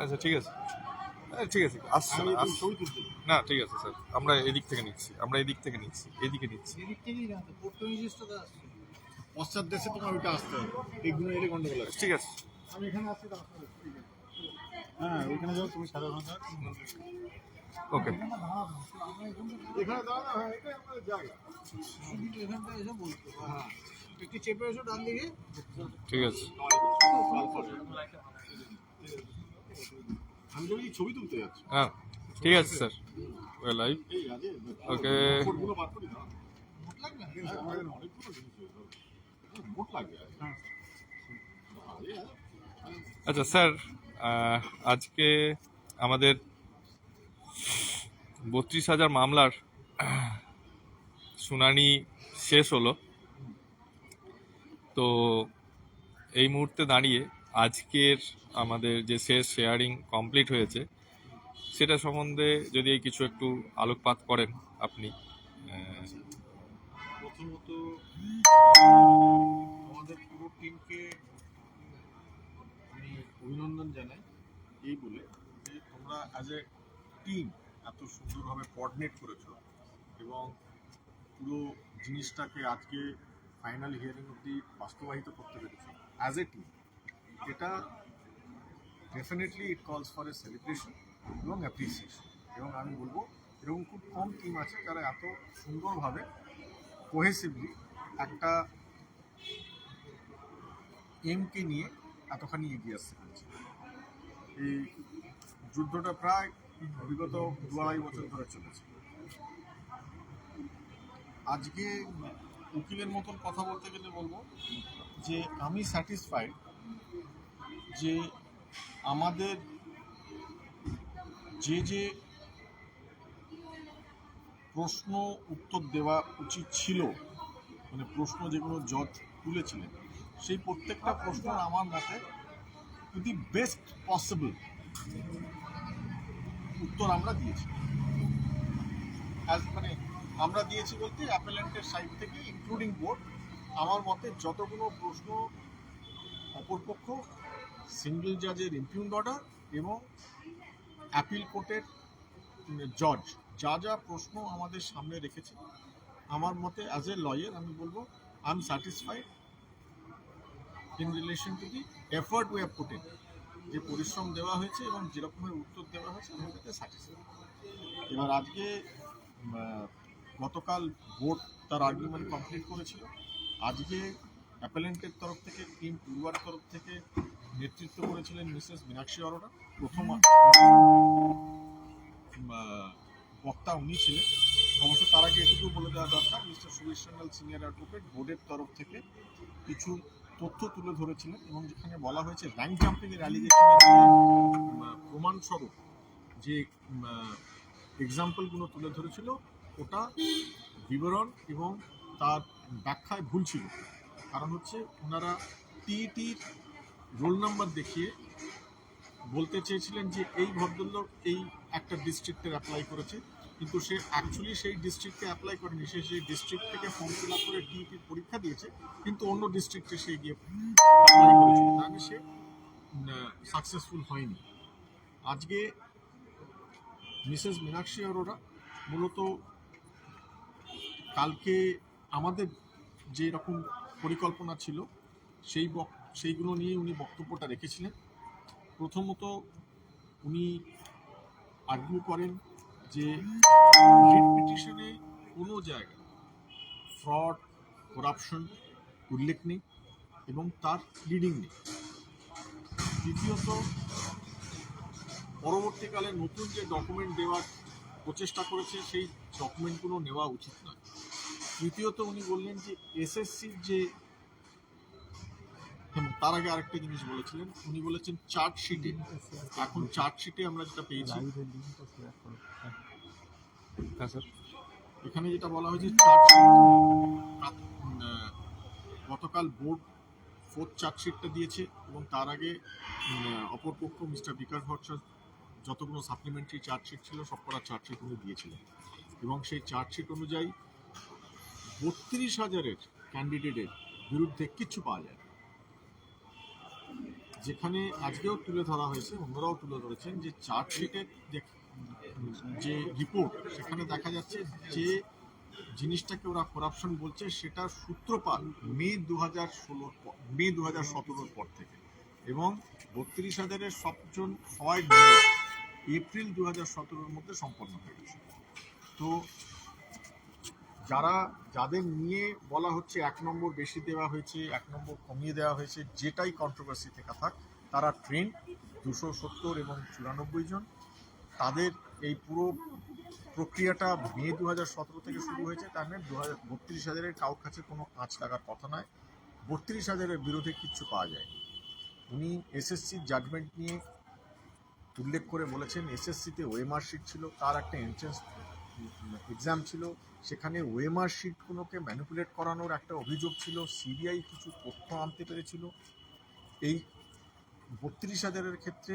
আচ্ছা ঠিক আছে। ঠিক আছে আসছে না ঠিক আছে স্যার। আমরা এদিক থেকে নিচ্ছি আমরা এদিক থেকে নিচ্ছি এদিকে নিচ্ছি। এদিক থেকেই না পশ্চাৎ দেশে তোমার ওইটা আসতে হবে। এইগুলো এলে গন্ডগোল আছে ঠিক আছে। আমি এখানে আসছি। হ্যাঁ ওইখানে যাও তুমি সাড়ে ঘণ্টা ওকে। এখানে দাঁড়ানো হ্যাঁ এটাই আমাদের জায়গা। এখানটা এসে বলতো হ্যাঁ। একটু চেপে এসো ডান দিকে। ঠিক আছে। আমি তো ছবি তুলতে যাচ্ছি। হ্যাঁ ঠিক আছে স্যার। লাইভ ওকে হ্যাঁ। হ্যাঁ। আচ্ছা স্যার আজকে আমাদের বত্রিশ হাজার মামলার শুনানি শেষ হলো। তো এই মুহূর্তে দাঁড়িয়ে আজকের আমাদের যে শেষ শেয়ারিং কমপ্লিট হয়েছে, সেটা সম্বন্ধে যদি কিছু একটু আলোকপাত করেন আপনি প্রথমত, আমাদের পুরো টিমকে আমি অভিনন্দন জানাই এই বলে যে তোমরা অ্যাজ এ টিম এত সুন্দরভাবে কোঅর্ডিনেট করেছ এবং পুরো জিনিসটাকে আজকে ফাইনাল হিয়ারিং অব্দি বাস্তবায়িত করতে পেরেছ অ্যাজ এ টিম এটা definitely it calls for a celebration এবং অ্যাপ্রিসিয়েশন এবং আমি বলব, এরকম খুব কম টিম আছে যারা এত সুন্দরভাবে কোহেসিভলি একটা এমকে নিয়ে এতখানি এগিয়ে আসতে পেরেছে। এই যুদ্ধটা প্রায় বিগত দু আড়াই বছর ধরে চলেছে। আজকে উকিলের মতন কথা বলতে গেলে বলব যে আমি স্যাটিসফাইড যে আমাদের যে যে প্রশ্ন উত্তর দেওয়া উচিত ছিল মানে প্রশ্ন যেগুলো জজ তুলেছিলেন, সেই প্রত্যেকটা প্রশ্ন আমার মতে দি বেস্ট পসিবল উত্তর আমরা দিয়েছি। As মানে আমরা দিয়েছি বলতে অ্যাপেলেন্টের সাইড থেকে ইনক্লুডিং বোর্ড আমার মতে যতগুলো প্রশ্ন অপরপক্ষ সিঙ্গেল জাজের ইমপিউন্ড অর্ডার এবং অ্যাপিল কোর্টের জজ। যা যা প্রশ্ন আমাদের সামনে রেখেছে, আমার মতে অ্যাজ এ লয়ার আমি বলব I am satisfied in relation to the effort we have যে পরিশ্রম দেওয়া হয়েছে এবং যেরকমের উত্তর দেওয়া হয়েছে, আমি তাতে স্যাটিসফাইড এবার আজকে গতকাল বোর্ড তার আর্গুমেন্ট কমপ্লিট করেছিল। আজকে অ্যাপেলেন্টের তরফ থেকে টিম পূর্বার তরফ থেকে নেতৃত্ব করেছিলেন মিসেস মীনাক্ষী অরোরা। প্রথম বক্তা উনি ছিলেন। অবশ্য তার আগে এটুকু বলে দেওয়া দরকার, mister Suresh Sanyal senior advocate বোর্ডের তরফ থেকে কিছু তথ্য তুলে ধরেছিলেন এবং যেখানে বলা হয়েছে, র্যাঙ্ক জাম্পিং এর অ্যালিগেশনের প্রমাণস্বরূপ যে এক্সাম্পলগুলো তুলে ধরেছিল, ওটা বিবরণ এবং তার ব্যাখ্যায় ভুল ছিল। কারণ হচ্ছে, ওনারা টিইটির রোল নাম্বার দেখিয়ে বলতে চেয়েছিলেন যে এই ভদ্রলোক এই একটা ডিস্ট্রিক্টের অ্যাপ্লাই করেছে, কিন্তু সে অ্যাকচুয়ালি সেই ডিস্ট্রিক্টে অ্যাপ্লাই করেনি। সে সেই ডিস্ট্রিক্ট থেকে ফর্ম ফিল আপ করে টিইটির পরীক্ষা দিয়েছে, কিন্তু অন্য ডিস্ট্রিক্টে সে গিয়ে তাহলে সে সাকসেসফুল হয়নি। আজকে মিসেস মীনাক্ষী অরোরা মূলত কালকে আমাদের যে রকম পরিকল্পনা ছিল, সেই সেইগুলো নিয়ে উনি বক্তব্যটা রেখেছিলেন। প্রথমত উনি আর্গিউ করেন যে পিটিশনে কোনো জায়গায় ফ্রড করাপশন উল্লেখ নেই এবং তার লিডিং নেই। দ্বিতীয়ত, পরবর্তীকালে নতুন যে ডকুমেন্ট দেওয়ার প্রচেষ্টা করেছে, সেই ডকুমেন্টগুলো নেওয়া উচিত নয়। তৃতীয়ত উনি বললেন যে এসএসসির যে তার আগে আরেকটা জিনিস বলেছিলেন। উনি বলেছেন চার্জশিটে এখন চার্জশিটে আমরা যেটা পেয়েছি হ্যাঁ। স্যার। এখানে যেটা বলা হয়েছে গতকাল বোর্ড ফোর্থ চার্জশিটটা দিয়েছে এবং তার আগে অপরপক্ষ মিস্টার বিকাশ ভট্টাচার্য যতগুলো সাপ্লিমেন্টারি চার্জশিট ছিল সবকটা চার্জশিট উনি দিয়েছিলেন। এবং সেই চার্জশিট অনুযায়ী বত্রিশ হাজারের ক্যান্ডিডেটের বিরুদ্ধে কিচ্ছু পাওয়া যায়। যেখানে আজকেও তুলে ধরা হয়েছে, অন্যরাও তুলে ধরেছেন যে চার্জশিটের যে রিপোর্ট সেখানে দেখা যাচ্ছে যে জিনিসটাকে ওরা করাপশন বলছে সেটা সূত্রপাত মে দু হাজার ষোলোর পর মে দু হাজার সতেরোর পর থেকে এবং বত্রিশ হাজারের সবজন সবাই এপ্রিল দু হাজার সতেরোর মধ্যে সম্পন্ন হয়ে গেছে। তো যারা, যাদের নিয়ে বলা হচ্ছে এক নম্বর বেশি দেওয়া হয়েছে, এক নম্বর কমিয়ে দেওয়া হয়েছে, যেটাই কন্ট্রোভার্সি থেকে থাক, তারা ট্রেন দুশো সত্তর এবং চুরানব্বই জন। তাদের এই পুরো প্রক্রিয়াটা মে দু হাজার সতেরো থেকে শুরু হয়েছে, তার মানে দু হাজার বত্রিশ হাজারের কাউর কাছে কোনো আঁচ লাগার কথা নয়। বত্রিশ হাজারের বিরুদ্ধে কিচ্ছু পাওয়া যায় উনি এসএসসির জাজমেন্ট নিয়ে উল্লেখ করে বলেছেন এসএসসিতে ওয়েমার শিট ছিল, তার একটা এন্ট্রেন্স এক্সাম ছিল, সেখানে ওয়েমার শিটগুলোকে ম্যানিপুলেট করানোর একটা অভিযোগ ছিল সিবিআই কিছু তথ্য আনতে পেরেছিল। এই বত্রিশ হাজারের ক্ষেত্রে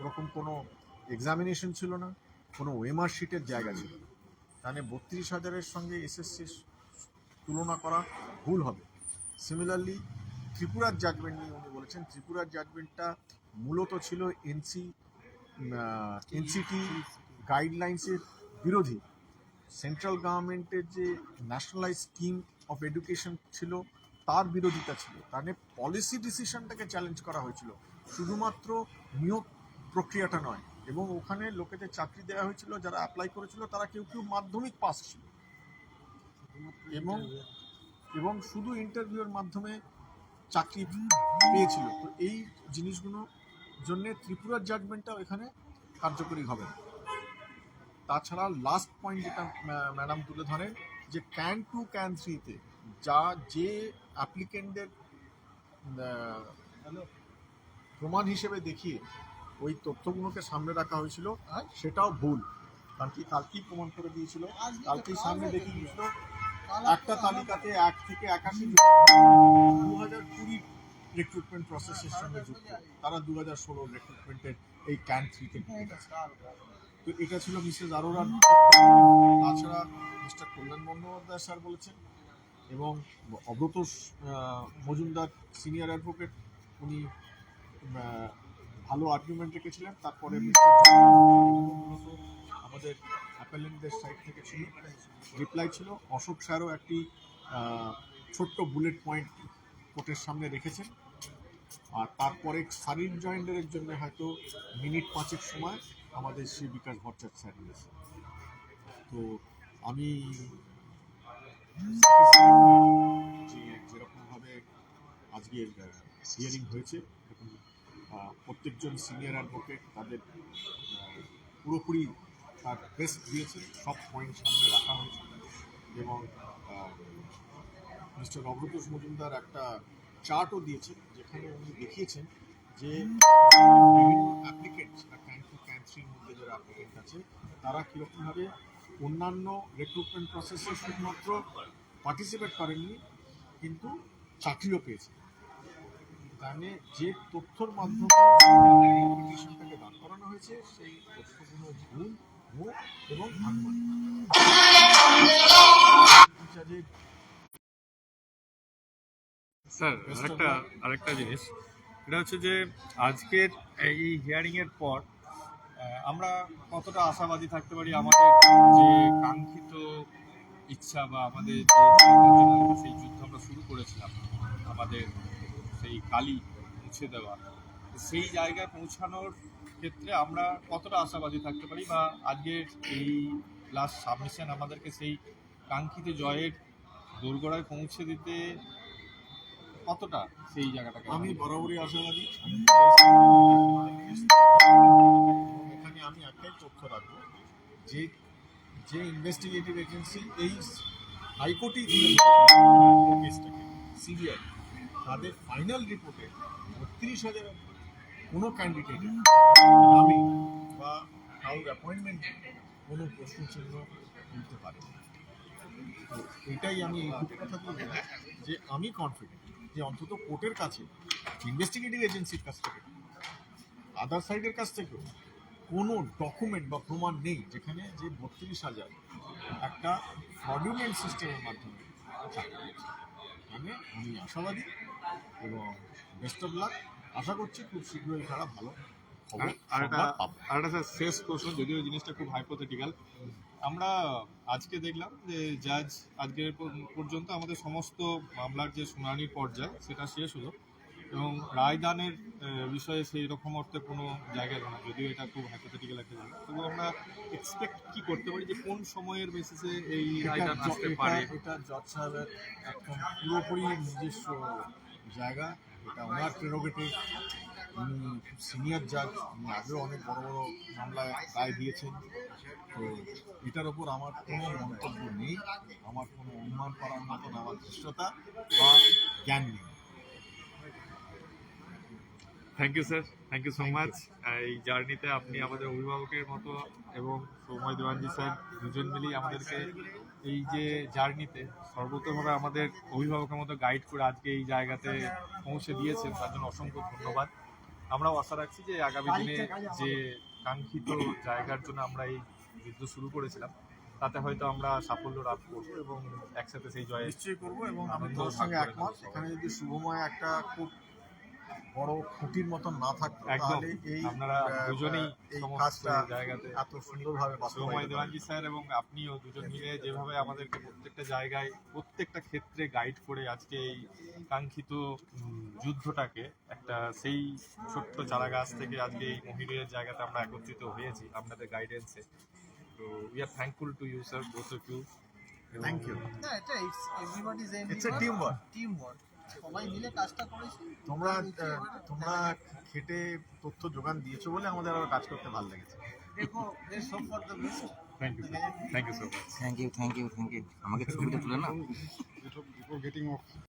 ওরকম কোনো এক্সামিনেশন ছিল না, কোনো ওয়েমার শিটের জায়গা ছিল। তাহলে বত্রিশ হাজারের সঙ্গে এসএসসির তুলনা করা ভুল হবে। সিমিলারলি ত্রিপুরার জাজমেন্ট নিয়ে উনি বলেছেন, ত্রিপুরার জাজমেন্টটা মূলত ছিল এনসি এনসিটি গাইডলাইন্সের বিরোধী। সেন্ট্রাল গভর্নমেন্টের যে ন্যাশনালাইজ স্কিম অফ এডুকেশন ছিল, তার বিরোধিতা ছিল। তাহলে পলিসি ডিসিশনটাকে চ্যালেঞ্জ করা হয়েছিল। শুধুমাত্র নিয়োগ প্রক্রিয়াটা নয়, এবং ওখানে লোকেদের চাকরি দেওয়া হয়েছিল, যারা অ্যাপ্লাই করেছিল, তারা কেউ কেউ মাধ্যমিক পাস ছিল। এবং এবং শুধু ইন্টারভিউর মাধ্যমে চাকরি পেয়েছিল। তো এই জিনিসগুলো জন্য ত্রিপুরার জাজমেন্টটাও এখানে কার্যকরী হবে না। তাছাড়া লাস্ট পয়েন্ট যেটা ম্যাডাম তুলে ধরেন যে ক্যান টু ক্যান থ্রিতে যা যে অ্যাপ্লিকেন্টদের প্রমাণ হিসেবে দেখিয়ে ওই তথ্যগুলোকে সামনে রাখা হয়েছিল সেটাও ভুল। কারণ কি কালকেই প্রমাণ করে দিয়েছিল। কালকেই সামনে দেখিয়ে দিয়েছিল একটা তালিকাতে এক থেকে একাশি দু হাজার কুড়ির রিক্রুটমেন্ট প্রসেসের সঙ্গে যুক্ত। তারা দু হাজার ষোলোর রিক্রুটমেন্টের এই ক্যান থ্রিতে ঢুকে গেছে। তো এটা ছিল মিসেস আরোরার তাছাড়া মিস্টার কল্যাণ বন্দ্যোপাধ্যায় স্যার বলেছেন এবং অব্রত মজুমদার সিনিয়র অ্যাডভোকেট, উনি ভালো আর্গুমেন্ট রেখেছিলেন। তারপরে আমাদের অ্যাপেলেন্টদের সাইড থেকে ছিল, রিপ্লাই ছিল। অশোক স্যারও একটি ছোট্ট বুলেট পয়েন্ট কোর্টের সামনে রেখেছেন। আর তারপরে শারীর জয়েন্ডারের জন্য হয়তো মিনিট পাঁচেক সময় আমাদের শ্রী বিকাশ ভট্টাচার্য দিয়েছে তো আমি যেরকমভাবে আজকের হিয়ারিং হয়েছে প্রত্যেকজন সিনিয়র অ্যাডভোকেট তাদের পুরোপুরি তার বেস্ট দিয়েছেন সব পয়েন্ট সামনে রাখা হয়েছে। এবং মিস্টার অগ্রতোষ মজুমদার একটা চার্টও দিয়েছেন যেখানে উনি দেখিয়েছেন যে বিভিন্ন অ্যাপ্লিকেন্ট মধ্যে যারা অ্যাপ্লিকেন্ট আছে তারা কীরকমভাবে অন্যান্য রিক্রুটমেন্ট প্রসেসে শুধুমাত্র পার্টিসিপেট করেননি, কিন্তু চাকরিও পেয়েছে। মানে যে তথ্যর মাধ্যমে দাঁড় করানো হয়েছে, সেই তথ্যগুলো ভুল এবং স্যার, আরেকটা আরেকটা জিনিস। এটা হচ্ছে যে আজকের এই হিয়ারিংয়ের পর আমরা কতটা আশাবাদী থাকতে পারি আমাদের যে কাঙ্ক্ষিত ইচ্ছা বা আমাদের যে সেই যুদ্ধ আমরা শুরু করেছিলাম আমাদের সেই কালি মুছে দেওয়া সেই জায়গায় পৌঁছানোর ক্ষেত্রে আমরা কতটা আশাবাদী থাকতে পারি বা আজকের এই লাস্ট সাবমিশন আমাদেরকে সেই কাঙ্ক্ষিত জয়ের দোরগোড়ায় পৌঁছে দিতে কতটা সেই জায়গাটাকে আমি বরাবরই আশাবাদী। আমি একটাই তথ্য রাখব যে যে ইনভেস্টিগেটিভ এজেন্সি এই হাইকোর্টেই কেসটাকে সিবিআই তাদের ফাইনাল রিপোর্টে বত্রিশ হাজার কোনো ক্যান্ডিডেট নামে বা কারোর অ্যাপয়েন্টমেন্ট কোনো প্রশ্ন চিহ্ন তুলতে পারে এটাই আমি এই দুটো কথা বলব যে আমি কনফিডেন্ট যে অন্তত কোর্টের কাছে ইনভেস্টিগেটিভ এজেন্সির কাছ থেকে আদার সাইডের কাছ থেকেও কোনো ডকুমেন্ট বা প্রমাণ নেই যেখানে যে বত্রিশ হাজার একটা ফ্রডুলেন্ট সিস্টেমের মাধ্যমে চাকরি মানে আমি আশাবাদী এবং বেস্ট অফ লাক আশা করছি খুব শীঘ্রই তারা ভালো। আর একটা স্যার শেষ প্রশ্ন যদিও জিনিসটা খুব হাইপোথেটিক্যাল আমরা আজকে দেখলাম যে জাজ আজকের পর্যন্ত আমাদের সমস্ত মামলার যে শুনানির পর্যায় সেটা শেষ হলো। এবং রায়দানের বিষয়ে সেই রকম অর্থে কোনো জায়গা না যদিও এটা খুব হাইপোথেটিক্যাল একটা জায়গা। তবু আমরা এক্সপেক্ট কি করতে পারি যে কোন সময়ের বেসিসে এই এটা জ- আসতে এটা- পারে? এটা জজ সাহেবের একদম পুরোপুরি নিজস্ব জায়গা এটা ওনার প্রেরোগেটিভ সিনিয়র জাজ আগেও অনেক বড় বড় মামলায় রায় দিয়েছেন। তো এটার ওপর আমার কোনো মন্তব্য নেই আমার কোনো অনুমান করার মতন আমার ধৃষ্টতা বা জ্ঞান নেই। Thank you sir thank you so much এই জার্নিতে আপনি আমাদের অভিভাবকের মতো এবং সৌময় দেওয়ানজি স্যার দুজন মিলেই আমাদেরকে এই যে জার্নিতে সর্বতভাবে আমাদের অভিভাবকের মতো গাইড করে আজকে এই জায়গাতে পৌঁছে দিয়েছেন তার জন্য অসংখ্য ধন্যবাদ। আমরাও আশা রাখছি যে আগামী দিনে যে কাঙ্ক্ষিত জায়গার জন্য আমরা এই যুদ্ধ শুরু করেছিলাম তাতে হয়তো আমরা সাফল্য লাভ করব এবং একসাথে সেই জয়ে নিশ্চয়ই করব এবং আমি তোর সঙ্গে একমত। এখানে যদি শুভময় একটা খুব বড় খুঁটির মতন না থাকতো তাহলে এই আপনারা দুজনেই এই কাজটা জায়গাতে এত সুন্দরভাবে সৌময় দেওয়ানজি স্যার এবং আপনিও দুজন মিলে যেভাবে আমাদেরকে প্রত্যেকটা জায়গায় প্রত্যেকটা ক্ষেত্রে গাইড করে আজকে এই কাঙ্ক্ষিত যুদ্ধটাকে একটা সেই ছোট্ট চারা গাছ থেকে আজকে এই মহিরের জায়গাতে আমরা একত্রিত হয়েছি আপনাদের গাইডেন্সে তো we are thankful to you sir both of you thank you না এটা it's everybody's It's a teamwork. Team work সবাই মিলে কাজটা করেছি। তোমরা তোমরা খেটে তথ্য যোগান দিয়েছ বলে আমাদের আরও কাজ করতে ভালো লেগেছে। দেখো for the best thank you thank you so much thank you thank you thank you আমাকে ছবিটা তুলে না